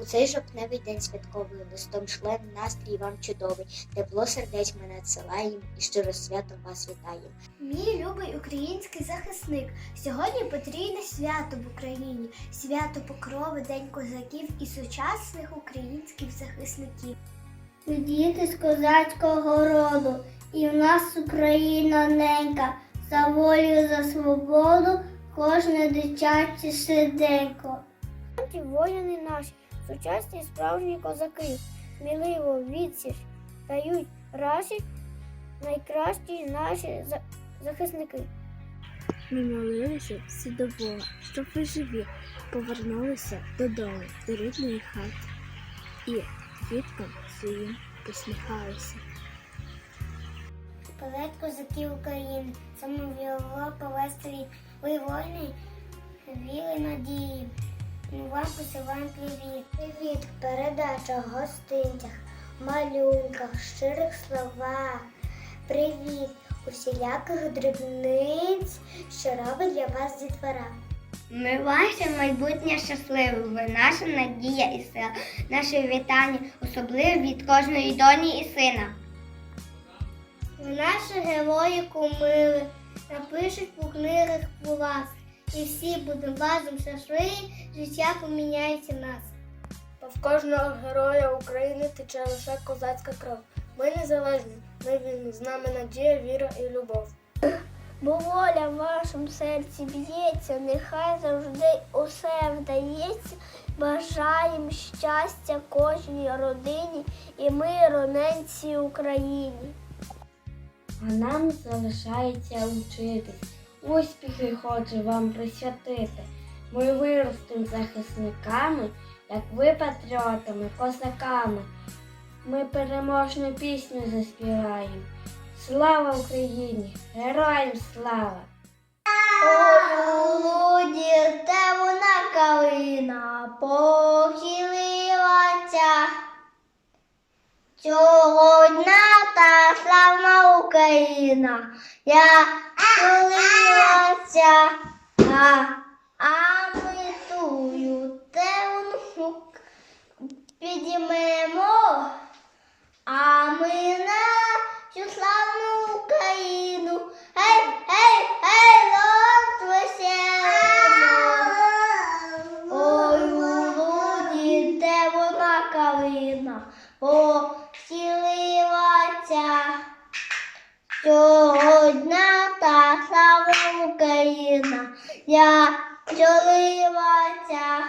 У цей жовтневий день святковий листом шлем настрій вам чудовий, тепло сердець ми надсилаєм і щиро святом вас вітаєм. Мій любий український захисник. Сьогодні потрійне свято в Україні, свято покрови, День козаків і сучасних українських захисників. Ми діти з козацького роду, і в нас Україна ненька, за волю, за свободу, кожне дитяче серденько. Воїни наші, сучасні справжні козаки, сміливо відсіч дають разі найкращі наші захисники. Ми молилися всі до Бога, щоб ви живі повернулися додому до рідної хати і діткам своїм посміхалися. Перед козаків України, самовіло повести ви воїни, віри надії. Ми вам посилаємо привіт. Привіт, передача в гостинцях, малюнках, щирих словах. Привіт, усіляких дрібниць, що робить для вас дітвора. Ми ваше майбутнє щасливе, ви наша надія і сила, наше вітання, особливо від кожної доні і сина. Ви наші герої кумили, напишуть у книгах про вас. І всі будемо разом щасливі, життя поміняється нас. Бо в кожного героя України тече лише козацька кров. Ми незалежні, ми вільні, з нами надія, віра і любов. Бо воля в вашому серці б'ється, нехай завжди усе вдається. Бажаємо щастя кожній родині і миру ненці Україні. А нам залишається учитись, успіхи хочу вам присвятити. Ми виростемо захисниками, як ви патріотами, козаками. Ми переможну пісню заспіваємо. Слава Україні! Героям слава! Ой, у луді темна калина похилилася. Цього дня Україна, я хилилася, а, а ми тую темну підіймемо, а ми нашу славну Україну, гей, гей, гей, розвеселимо. Ой, у луні, де вона калина, похилилася. Цього дня та сама Україна, я чолилася,